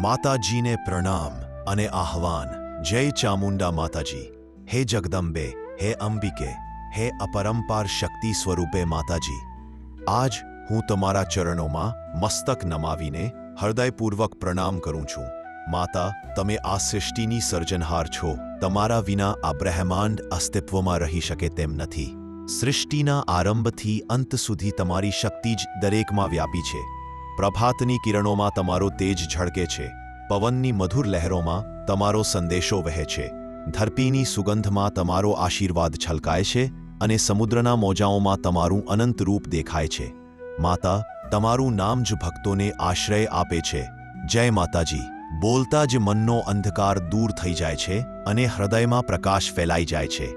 માતાજીને પ્રણામ અને આહવાન. જય ચામુંડા માતાજી. હે જગદંબે, હે અંબિકે, હે અપરંપાર શક્તિ સ્વરૂપે માતાજી. આજ હું તમારા ચરણોમાં મસ્તક નમાવીને હૃદયપૂર્વક પ્રણામ કરું છું. માતા, તમે આ સૃષ્ટિની સર્જનહાર છો. તમારા વિના આ બ્રહ્માંડ અસ્તિત્વમાં રહી શકે તેમ નથી. સૃષ્ટિના આરંભથી અંત સુધી તમારી શક્તિ જ દરેકમાં વ્યાપી છે. પ્રભાતની કિરણોમાં તમારો તેજ ઝળકે છે. પવનની મધુર લહેરોમાં તમારો સંદેશો વહે છે. ધરતીની સુગંધમાં તમારો આશીર્વાદ છલકાય છે અને સમુદ્રના મોજાઓમાં તમારું અનંત રૂપ દેખાય છે. માતા, તમારું નામ જ ભક્તોને આશ્રય આપે છે. જય માતાજી. બોલતા જ મનનો અંધકાર દૂર થઈ જાય છે અને હૃદયમાં પ્રકાશ ફેલાઈ જાય છે.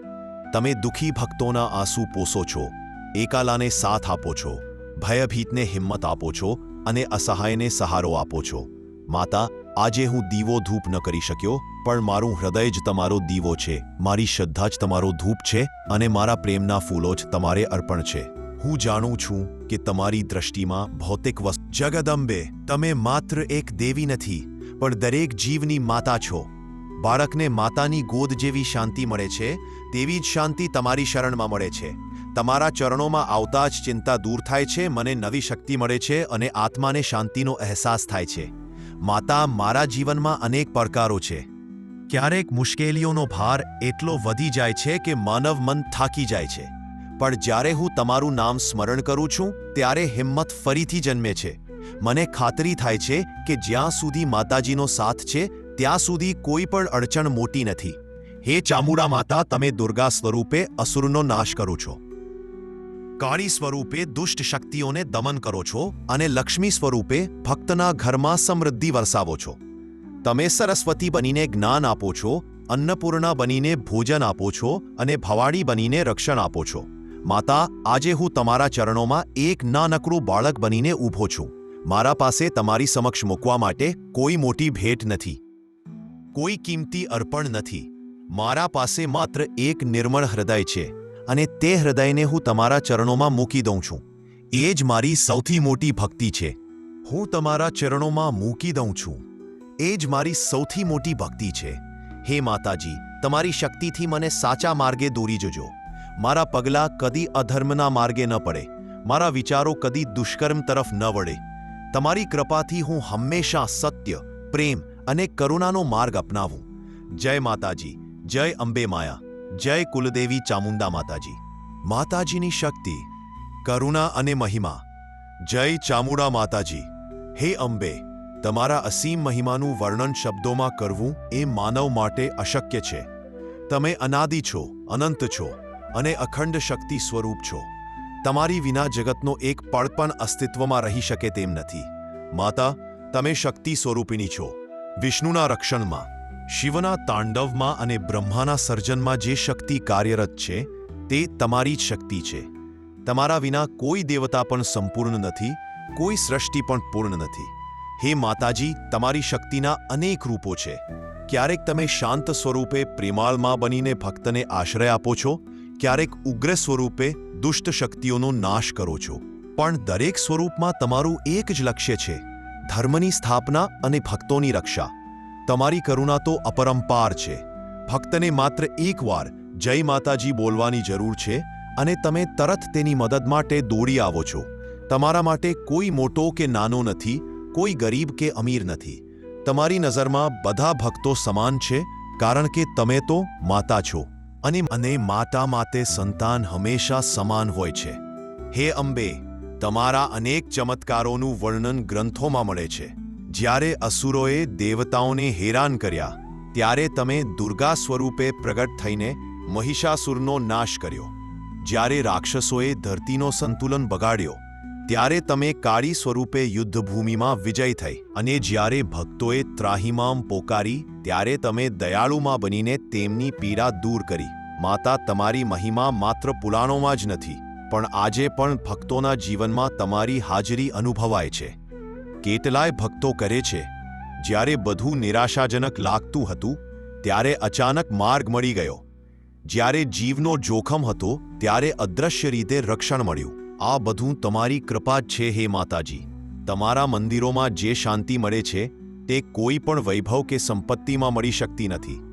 તમે દુઃખી ભક્તોના આંસુ પોસો છો. એકાલાને સાથ આપો છો. ભયભીતને હિંમત આપો છો અને અસહાયને સહારો આપો છો. માતા, આજે હું દીવો ધૂપ ન કરી શક્યો, પણ મારું હૃદય જ તમારો દીવો છે. મારી શ્રદ્ધા જ તમારો ધૂપ છે અને મારા પ્રેમના ફૂલો જ તમારે અર્પણ છે. હું જાણું છું કે તમારી દ્રષ્ટિમાં ભૌતિક વસ્તુ જગદંબે, તમે માત્ર એક દેવી નથી, પણ દરેક જીવની માતા છો. બાળકને માતાની ગોદ જેવી શાંતિ મળે છે, તેવી જ શાંતિ તમારી શરણમાં મળે છે. તમારા ચરણોમાં આવતા જ ચિંતા દૂર થાય છે, મને નવી શક્તિ મળે છે અને આત્માને શાંતિનો અહેસાસ થાય છે. માતા, મારા જીવનમાં અનેક પડકારો છે. ક્યારેક મુશ્કેલીઓનો ભાર એટલો વધી જાય છે કે માનવ મન થાકી જાય છે. પણ જ્યારે હું તમારું નામ સ્મરણ કરું છું, ત્યારે હિંમત ફરીથી જન્મે છે. મને ખાતરી થાય છે કે જ્યાં સુધી માતાજીનો સાથ છે, ત્યાં સુધી કોઈ પણ અડચણ મોટી નથી. હે ચામુડા માતા, તમે દુર્ગા સ્વરૂપે અસુરનો નાશ કરો છો. કાળી સ્વરૂપે દુષ્ટ શક્તિઓને દમન કરો છો અને લક્ષ્મી સ્વરૂપે ભક્તના ઘરમાં સમૃદ્ધિ વરસાવો છો. તમે સરસ્વતી બનીને જ્ઞાન આપો છો, અન્નપૂર્ણા બનીને ભોજન આપો છો અને ભવાડી બનીને રક્ષણ આપો છો. માતા, આજે હું તમારા ચરણોમાં એક નાનકડું બાળક બનીને ઊભો છું. મારા પાસે તમારી સમક્ષ મૂકવા માટે કોઈ મોટી ભેટ નથી. કોઈ કિંમતી અર્પણ નથી. મારા પાસે માત્ર એક નિર્મળ હૃદય છે. અને તે હૃદયને હું તમારા ચરણોમાં મૂકી દઉં છું. એ જ મારી સૌથી મોટી ભક્તિ છે. હું તમારા ચરણોમાં મૂકી દઉં છું. એ જ મારી સૌથી મોટી ભક્તિ છે. હે માતાજી, તમારી શક્તિથી મને સાચા માર્ગે દોરી જજો. મારા પગલાં કદી અધર્મના માર્ગે ન પડે. મારા વિચારો કદી દુષ્કર્મ તરફ ન વળે. તમારી કૃપાથી હું હંમેશા સત્ય, પ્રેમ અને કરુણાનો માર્ગ અપનાવું. જય માતાજી, જય અંબે માયા. જય કુલદેવી ચામુંડા માતાજી. માતાજીની શક્તિ, કરુણા અને મહિમા. જય ચામુંડા માતાજી. હે અંબે, તમારા અસીમ મહિમાનું વર્ણન શબ્દોમાં કરવું એ માનવ માટે અશક્ય છે. તમે અનાદિ છો, અનંત છો અને અખંડ શક્તિ સ્વરૂપ છો. તમારી વિના જગતનો એક પળ પણ અસ્તિત્વમાં રહી શકે તેમ નથી. માતા, તમે શક્તિ સ્વરૂપિણી છો. વિષ્ણુના રક્ષણમાં. શિવના તાંડવમાં અને બ્રહ્માના સર્જનમાં જે શક્તિ કાર્યરત છે, તે તમારી જ શક્તિ છે. તમારા વિના કોઈ દેવતા પણ સંપૂર્ણ નથી, કોઈ સૃષ્ટિ પણ પૂર્ણ નથી. હે માતાજી, તમારી શક્તિના અનેક રૂપો છે. ક્યારેક તમે શાંત સ્વરૂપે પ્રેમાળમાં બનીને ભક્તને આશ્રય આપો છો, ક્યારેક ઉગ્ર સ્વરૂપે દુષ્ટ શક્તિઓનો નાશ કરો છો. પણ દરેક સ્વરૂપમાં તમારું એક જ લક્ષ્ય છે, ધર્મની સ્થાપના અને ભક્તોની રક્ષા. તમારી કરુણા તો અપરંપાર છે. ભક્તને માત્ર એકવાર જય માતાજી બોલવાની જરૂર છે અને તમે તરત તેની મદદ માટે દોડી આવો છો. તમારા માટે કોઈ મોટો કે નાનો નથી, કોઈ ગરીબ કે અમીર નથી. તમારી નજરમાં બધા ભક્તો સમાન છે, કારણ કે તમે તો માતા છો અને અને માતા માટે સંતાન હંમેશા સમાન હોય છે. હે અંબે, તમારા અનેક ચમત્કારોનું વર્ણન ગ્રંથોમાં મળે છે. જ્યારે અસુરોએ દેવતાઓને હેરાન કર્યા, ત્યારે તમે દુર્ગા સ્વરૂપે પ્રગટ થઈને મહિષાસુરનો નાશ કર્યો. જ્યારે રાક્ષસોએ ધરતીનો સંતુલન બગાડ્યો, ત્યારે તમે કાળી સ્વરૂપે યુદ્ધભૂમિમાં વિજય થઈ અને જ્યારે ભક્તોએ ત્રાહિમામ પોકારી, ત્યારે તમે દયાળુમાં બનીને તેમની પીડા દૂર કરી. માતા, તમારી મહિમા માત્ર પુરાણોમાં જ નથી, પણ આજે પણ ભક્તોના જીવનમાં તમારી હાજરી અનુભવાય છે. કેટલાય ભક્તો કરે છે. જ્યારે બધું નિરાશાજનક લાગતું હતું, ત્યારે અચાનક માર્ગ મળી ગયો. જ્યારે જીવનો જોખમ હતો, ત્યારે અદ્રશ્ય રીતે રક્ષણ મળ્યું. આ બધું તમારી કૃપા જ છે હે માતાજી. તમારા મંદિરોમાં જે શાંતિ મળે છે, તે કોઈ પણ વૈભવ કે સંપત્તિમાં મળી શકતી નથી.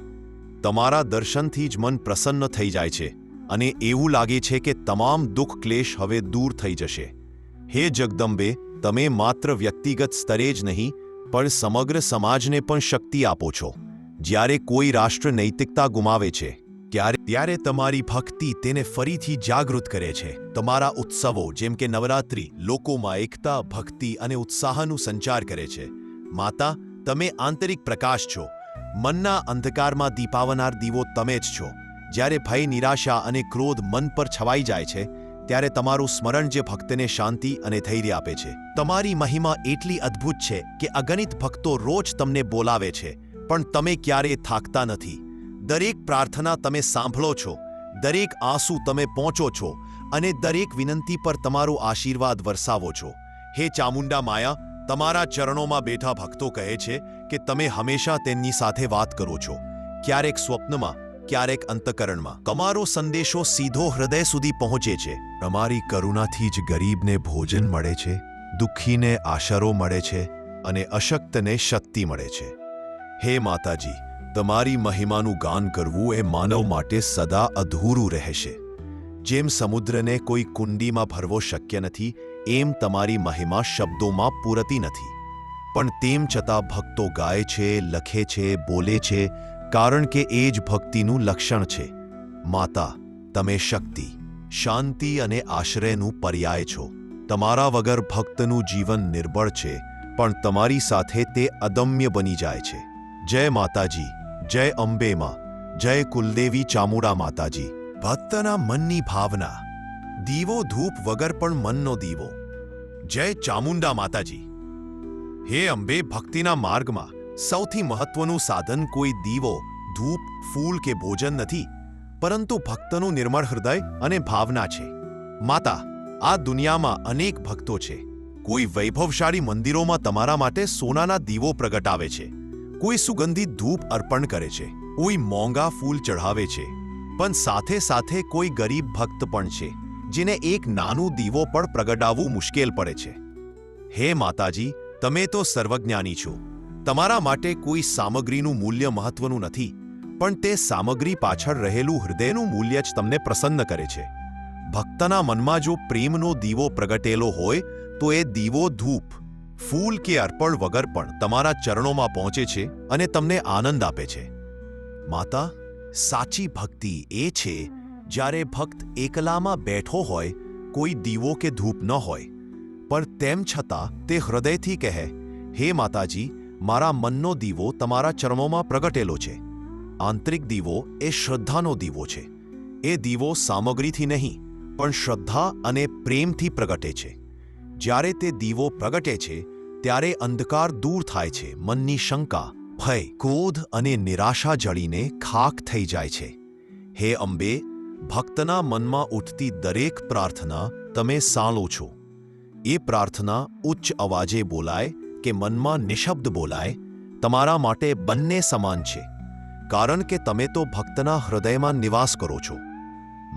તમારા દર્શનથી જ મન પ્રસન્ન થઈ જાય છે, અને એવું લાગે છે કે તમામ દુઃખ ક્લેશ હવે દૂર થઈ જશે. હે જગદંબે તમે માત્ર વ્યક્તિગત સ્તરે જ નહીં, પણ સમગ્ર સમાજને પણ શક્તિ આપો છો. જ્યારે કોઈ રાષ્ટ્ર નૈતિકતા ગુમાવે છે, ત્યારે ત્યારે તમારી ભક્તિ તેને ફરીથી જાગૃત કરે છે. તમારા ઉત્સવો, જેમ કે નવરાત્રિ, લોકોમાં એકતા, ભક્તિ અને ઉત્સાહનું સંચાર કરે છે. માતા, તમે આંતરિક પ્રકાશ છો. મનના અંધકારમાં દીપાવનાર દીવો તમે જ છો. જ્યારે ભય, નિરાશા અને ક્રોધ મન પર છવાઈ જાય છે ત્યારે તમારું સ્મરણ જે ભક્તને શાંતિ અને ધૈર્ય આપે છે. તમારી મહિમા એટલી અદ્ભુત છે કે અગણિત ભક્તો રોજ તમને બોલાવે છે. પણ તમે ક્યારેય થાકતા નથી. દરેક પ્રાર્થના તમે સાંભળો છો. દરેક આંસુ તમે પહોંચો છો અને દરેક વિનંતી પર તમારો આશીર્વાદ વરસાવો છો. હે ચામુંડા માયા, તમારા ચરણોમાં બેઠા ભક્તો કહે છે કે તમે હંમેશા તેમની સાથે વાત કરો છો. ક્યારેક સ્વપ્નમાં ક્યારેક અંતકરણમાં. તમારો સંદેશો સીધો હૃદય સુધી પહોંચે છે. તમારી કરુણાથી જ ગરીબને ભોજન મળે છે, દુઃખીને આશરો મળે છે અને અશક્તને શક્તિ મળે છે. હે માતાજી, તમારી મહિમાનું ગાન કરવું એ માનવ માટે સદા અધૂરું રહેશે. જેમ સમુદ્રને કોઈ કુંડીમાં ભરવો શક્ય નથી, એમ તમારી મહિમા શબ્દોમાં પૂરતી નથી. પણ તેમ છતાં ભક્તો ગાય છે, લખે છે, બોલે છે કારણ કે એ જ ભક્તિનું લક્ષણ છે. માતા, તમે શક્તિ, શાંતિ અને આશ્રયનું પર્યાય છો. તમારા વગર ભક્તનું જીવન નિર્બળ છે, પણ તમારી સાથે તે અદમ્ય બની જાય છે. જય માતાજી, જય અંબેમાં, જય કુલદેવી ચામુડા માતાજી. ભક્તના મનની ભાવના. દીવો ધૂપ વગર પણ મનનો દીવો. જય ચામુંડા માતાજી. હે અંબે, ભક્તિના માર્ગમાં. સૌથી મહત્વનું સાધન કોઈ દીવો, ધૂપ, ફૂલ કે ભોજન નથી, પરંતુ ભક્તનું નિર્મળ હૃદય અને ભાવના છે. માતા, આ દુનિયામાં અનેક ભક્તો છે. કોઈ વૈભવશાળી મંદિરોમાં તમારા માટે સોનાના દીવો પ્રગટાવે છે. કોઈ સુગંધિત ધૂપ અર્પણ કરે છે. કોઈ મોંઘા ફૂલ ચઢાવે છે. પણ સાથે સાથે કોઈ ગરીબ ભક્ત પણ છે, જેને એક નાનું દીવો પણ પ્રગટાવવું મુશ્કેલ પડે છે. હે માતાજી, તમે તો સર્વજ્ઞાની છો. તમારા માટે કોઈ સામગ્રીનું મૂલ્ય મહત્વનું નથી, પણ તે સામગ્રી પાછળ રહેલું હૃદયનું મૂલ્ય જ તમને પ્રસન્ન કરે છે. ભક્તના મનમાં જો પ્રેમનો દીવો પ્રગટેલો હોય, તો એ દીવો ધૂપ, ફૂલ કે અર્પણ વગર પણ તમારા ચરણોમાં પહોંચે છે અને તમને આનંદ આપે છે. માતા, સાચી ભક્તિ એ છે, જ્યારે ભક્ત એકલામાં બેઠો હોય, કોઈ દીવો કે ધૂપ ન હોય. પણ તેમ છતાં તે હૃદયથી કહે, હે માતાજી મારા મનનો દીવો તમારા ચરણોમાં પ્રગટેલો છે. આંતરિક દીવો એ શ્રદ્ધાનો દીવો છે. એ દીવો સામગ્રીથી નહીં, પણ શ્રદ્ધા અને પ્રેમથી પ્રગટે છે. જ્યારે તે દીવો પ્રગટે છે, ત્યારે અંધકાર દૂર થાય છે, મનની શંકા, ભય, ક્રોધ અને નિરાશા જળીને ખાક થઈ જાય છે. હે અંબે, ભક્તના મનમાં ઉઠતી દરેક પ્રાર્થના તમે સાળો છો. એ પ્રાર્થના ઉચ્ચ અવાજે બોલાય કે મનમાં નિશબ્દ બોલાય, તમારા માટે બંને સમાન છે, કારણ કે તમે તો ભક્તના હૃદયમાં નિવાસ કરો છો.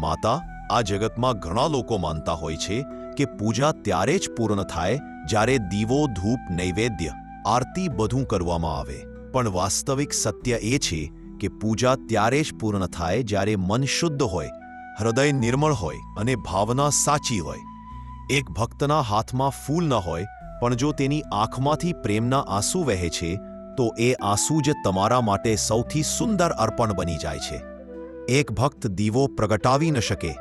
માતા, આ જગતમાં ઘણા લોકો માનતા હોય છે કે પૂજા ત્યારે જ પૂર્ણ થાય જ્યારે દીવો, ધૂપ, નૈવેદ્ય, આરતી બધું કરવામાં આવે. પણ વાસ્તવિક સત્ય એ છે કે પૂજા ત્યારે જ પૂર્ણ થાય જ્યારે મન શુદ્ધ હોય, હૃદય નિર્મળ હોય અને ભાવના સાચી હોય. એક ભક્તના હાથમાં ફૂલ ન હોય પણ જો તેની આંખમાંથી પ્રેમના આંસુ વહે છે, તો એ આંસુ જ તમારા માટે સૌથી સુંદર અર્પણ બની જાય છે. એક ભક્ત દીવો પ્રગટાવી ન શકે,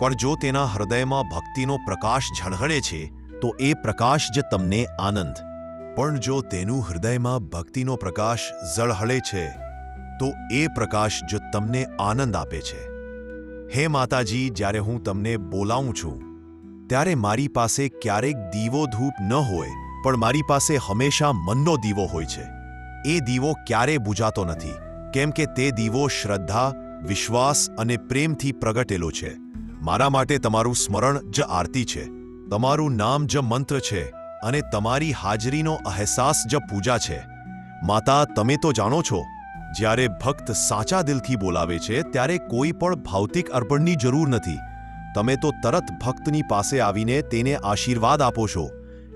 પણ જો તેના હૃદયમાં ભક્તિનો પ્રકાશ ઝળહળે છે, તો એ પ્રકાશ જ તમને આનંદ. પણ જો તેનું હૃદયમાં ભક્તિનો પ્રકાશ ઝળહળે છે, તો એ પ્રકાશ જ તમને આનંદ આપે છે. હે માતાજી, જ્યારે હું તમને બોલાવું છું ત્યારે મારી પાસે ક્યારેક દીવો ધૂપ ન હોય, પણ મારી પાસે હંમેશા મનનો દીવો હોય છે. એ દીવો ક્યારે બુજાતો નથી, કેમ કે તે દીવો શ્રદ્ધા, વિશ્વાસ અને પ્રેમથી પ્રગટેલો છે. મારા માટે તમારું સ્મરણ જ આરતી છે. તમારું નામ જ મંત્ર છે અને તમારી હાજરીનો અહેસાસ જ પૂજા છે. માતા, તમે તો જાણો છો, જ્યારે ભક્ત સાચા દિલથી બોલાવે છે, ત્યારે કોઈ પણ ભૌતિક અર્પણની જરૂર નથી. તમે તો તરત ભક્તની પાસે આવીને તેને આશીર્વાદ આપો છો.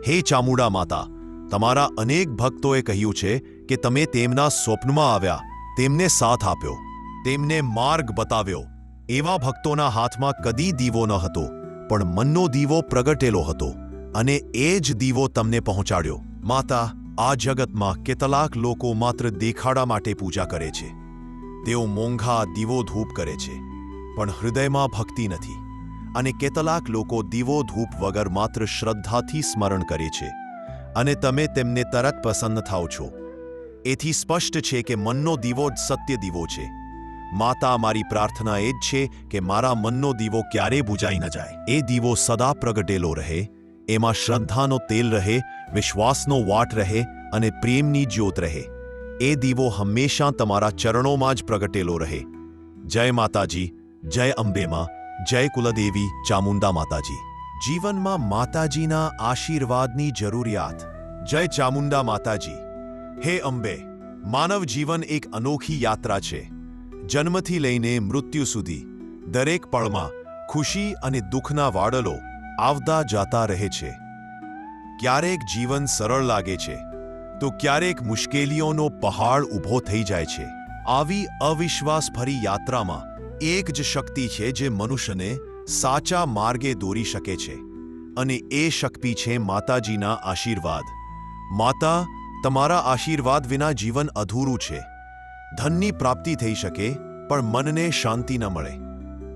હે ચામુડા માતા, તમારા અનેક ભક્તોએ કહ્યું છે કે તમે તેમના સ્વપ્નમાં આવ્યા, તેમને સાથ આપ્યો, તેમને માર્ગ બતાવ્યો. એવા ભક્તોના હાથમાં કદી દીવો ન હતો, પણ મનનો દીવો પ્રગટેલો હતો અને એ જ દીવો તમને પહોંચાડ્યો. માતા, આ જગતમાં કેટલાક લોકો માત્ર દેખાડા માટે પૂજા કરે છે. તેઓ મોંઘા દીવો ધૂપ કરે છે, પણ હૃદયમાં ભક્તિ નથી. અને કેટલાક લોકો દીવો ધૂપ વગર માત્ર શ્રદ્ધાથી સ્મરણ કરે છે અને તમે તેમને તરત પસંદ થાઓ છો. એથી સ્પષ્ટ છે કે મનનો દીવો જ સત્ય દીવો છે. માતા મારી પ્રાર્થના એ જ છે કે મારા મનનો દીવો ક્યારે બુજાઈ ન જાય. એ દીવો સદા પ્રગટેલો રહે, એમાં શ્રદ્ધાનો તેલ રહે, વિશ્વાસનો વાટ રહે અને પ્રેમની જ્યોત રહે. એ દીવો હંમેશા તમારા ચરણોમાં જ પ્રગટેલો રહે. જય માતાજી, જય અંબેમાં જય કુલદેવી ચામુંડા માતાજી. જીવનમાં માતાજીના આશીર્વાદની જરૂરિયાત. જય ચામુંડા માતાજી. હે અંબે, માનવ જીવન એક અનોખી યાત્રા છે. જન્મથી લઈને મૃત્યુ સુધી દરેક પળમાં ખુશી અને દુઃખના વાડલો આવતા જાતા રહે છે. ક્યારેક જીવન સરળ લાગે છે, તો ક્યારેક મુશ્કેલીઓનો પહાડ ઊભો થઈ જાય છે. આવી અવિશ્વાસભરી યાત્રામાં એક જ શક્તિ છે જે મનુષ્યને સાચા માર્ગે દોરી શકે છે, અને એ શક્તિ છે માતાજીના આશીર્વાદ. માતા, તમારા આશીર્વાદ વિના જીવન અધૂરું છે. ધનની પ્રાપ્તિ થઈ શકે, પણ મનને શાંતિ ન મળે.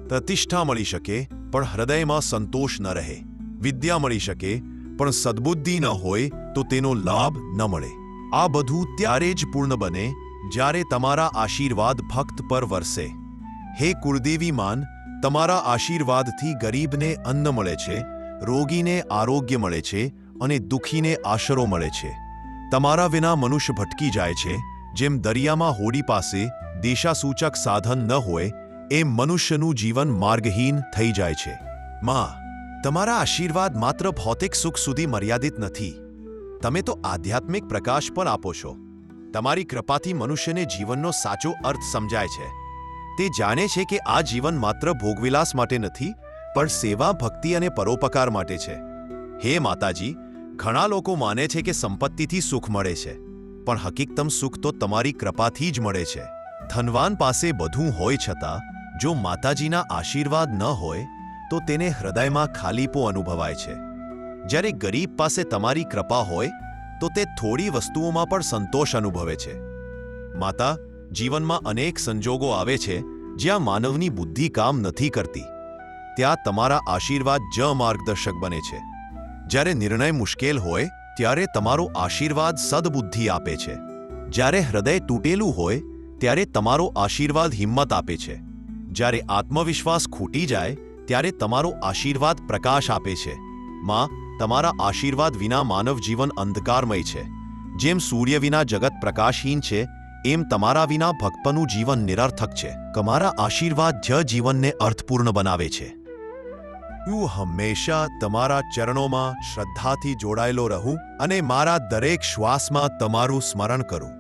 પ્રતિષ્ઠા મળી શકે, પણ હૃદયમાં સંતોષ ન રહે. વિદ્યા મળી શકે, પણ સદબુદ્ધિ ન હોય, તો તેનો લાભ ન મળે. આ બધું ત્યારે જ પૂર્ણ બને, જ્યારે તમારા આશીર્વાદ ભક્ત પર વરસે. હે કુળદેવી માન, તમારા આશીર્વાદથી ગરીબને અન્ન મળે છે, રોગીને આરોગ્ય મળે છે અને દુઃખીને આશરો મળે છે. તમારા વિના મનુષ્ય ભટકી જાય છે, જેમ દરિયામાં હોડી પાસે દિશાસૂચક સાધન ન હોય, એમ મનુષ્યનું જીવન માર્ગહીન થઈ જાય છે. માં, તમારા આશીર્વાદ માત્ર ભૌતિક સુખ સુધી મર્યાદિત નથી. તમે તો આધ્યાત્મિક પ્રકાશ પણ આપો છો. તમારી કૃપાથી મનુષ્યને જીવનનો સાચો અર્થ સમજાય છે. તે જાણે છે કે આ જીવન માત્ર ભોગવિલાસ માટે નથી, પણ સેવા, ભક્તિ અને પરોપકાર માટે છે. હે માતાજી, ઘણા લોકો માને છે કે સંપત્તિથી સુખ મળે છે, પણ હકીકતમ સુખ તો તમારી કૃપાથી જ મળે છે. ધનવાન પાસે બધું હોય છતાં, જો માતાજીના આશીર્વાદ ન હોય, તો તેને હૃદયમાં ખાલીપો અનુભવાય છે. જ્યારે ગરીબ પાસે તમારી કૃપા હોય, તો તે થોડી વસ્તુઓમાં પણ સંતોષ અનુભવે છે. માતા જીવનમાં અનેક સંજોગો આવે છે જ્યાં માનવની બુદ્ધિ કામ નથી કરતી. ત્યાં તમારા આશીર્વાદ જ માર્ગદર્શક બને છે. જ્યારે નિર્ણય મુશ્કેલ હોય, ત્યારે તમારો આશીર્વાદ સદબુદ્ધિ આપે છે. જ્યારે હૃદય તૂટેલું હોય, ત્યારે તમારો આશીર્વાદ હિંમત આપે છે. જ્યારે આત્મવિશ્વાસ ખૂટી જાય, ત્યારે તમારો આશીર્વાદ પ્રકાશ આપે છે. માં, તમારા આશીર્વાદ વિના માનવ જીવન અંધકારમય છે. જેમ સૂર્ય વિના જગત પ્રકાશહીન છે એમ તમારા વિના ભક્તનું જીવન નિરર્થક છે. તમારા આશીર્વાદ જ જીવનને અર્થપૂર્ણ બનાવે છે. હું હંમેશા તમારા ચરણોમાં શ્રદ્ધાથી જોડાયેલો રહું અને મારા દરેક શ્વાસમાં તમારું સ્મરણ કરું.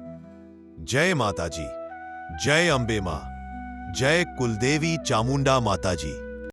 જય માતાજી. જય અંબેમાં જય કુલદેવી ચામુંડા માતાજી.